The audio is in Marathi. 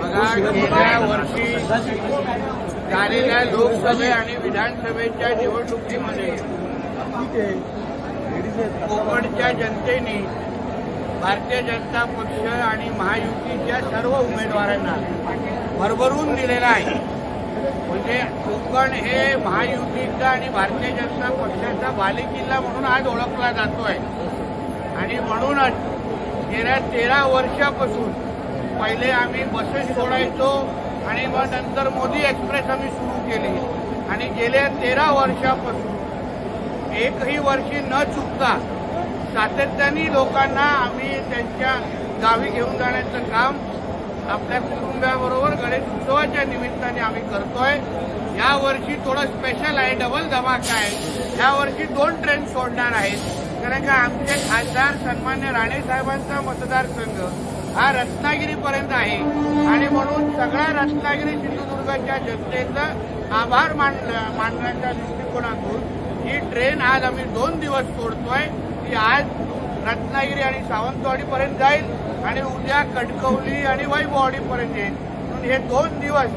बघा गेल्या वर्षी झालेल्या लोकसभे आणि विधानसभेच्या निवडणुकीमध्ये कोकणच्या जनतेने भारतीय जनता पक्ष आणि महायुतीच्या सर्व उमेदवारांना भरभरून दिलेला आहे. म्हणजे कोकण हे महायुतीचा आणि भारतीय जनता पक्षाचा बालेकिल्ला म्हणून आज ओळखला जातोय. आणि म्हणूनच गेल्या तेरा वर्षापासून पहिले आम्ही बसेस सोडायचो आणि मग नंतर मोदी एक्सप्रेस आम्ही सुरू केली. आणि गेल्या तेरा वर्षापासून एकही वर्षी न चुकता सातत्याने लोकांना आम्ही त्यांच्या गावी घेऊन जाण्याचं काम आपल्या कुटुंबाबरोबर गणेश उत्सवाच्या निमित्ताने आम्ही करतोय. या वर्षी थोडं स्पेशल आहे डबल धमाका आहे. या वर्षी दोन ट्रेन सोडणार आहेत. कारण का आमचे खासदार सन्मान्य राणे साहेबांचा मतदारसंघ हा रत्नागिरीपर्यंत आहे. आणि म्हणून सगळ्या रत्नागिरी सिंधुदुर्गाच्या जनतेचं आभार मान मानण्याच्या दृष्टिकोनातून ही ट्रेन आज आम्ही दोन दिवस सोडतोय. ती आज रत्नागिरी आणि सावंतवाडीपर्यंत जाईल आणि उद्या कटकवली आणि वैभववाडीपर्यंत येईल. म्हणून हे दोन दिवस